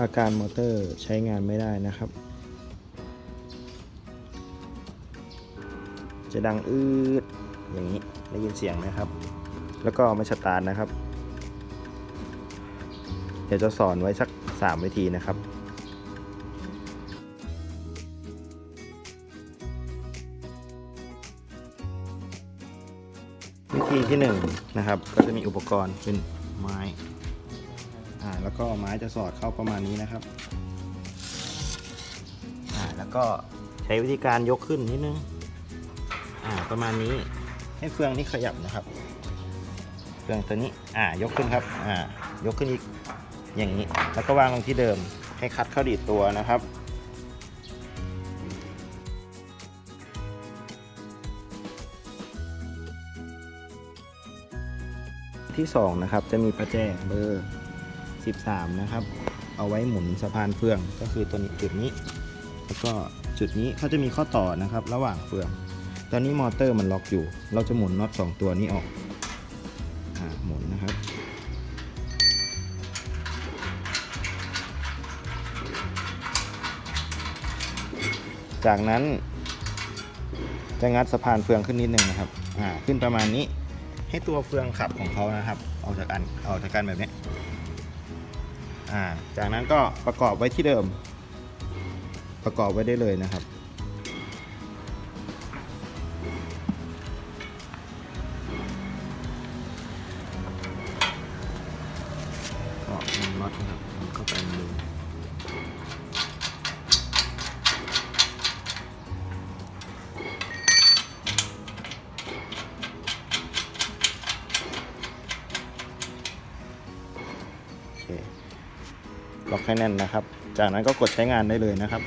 อาการมอเตอร์ใช้งานไม่ได้นะครับ จะดังอืดอย่างนี้ได้ยินเสียงไหมครับ แล้วก็ไม่สตาร์ทนะครับ เดี๋ยวจะสอนไว้สัก 3 วิธีนะครับวิธีที่1นงนะครับ ก็จะมีอุปกรณ์เป็นไม้ อ่าแล้วก็ไม้จะสอดเข้าประมาณนี้นะครับอ่าแล้วก็ใช้วิธีการยกขึ้นนิดนึงอ่าประมาณนี้ให้เฟืองนี่ขยับนะครับ เฟืองตัวนี้อ่ายกขึ้นครับอ่ายกขึ้นอีกอย่างนี้ แล้วก็วางลงที่เดิมให้คัดเข้าดีดตัวนะครับที่2นะครับจะมีประแจเบอร์ 13 นะครับ เอาไว้หมุนสะพานเฟืองก็คือตัวนี้จุดนี้ แล้วก็จุดนี้เขาจะมีข้อต่อนะครับ ระหว่างเฟือง ตอนนี้มอเตอร์มันล็อกอยู่ เราจะหมุนน็อต2ตัวนี้ออกอ่าหมุนนะครับจากนั้น จะงัดสะพานเฟืองขึ้นนิดนึงนะครับ อ่า ขึ้นประมาณนี้ ให้ตัวเฟืองขับของเขานะครับ ออกจากกันออกจากกันแบบนี้ อ่าจากนั้นก็ประกอบไว้ที่เดิม ประกอบไว้ได้เลยนะครับ ก็มันน็อตนะครับเข้าไปในรูโอเค ล็อกให้แน่นนะครับ จากนั้นก็กดใช้งานได้เลยนะครับ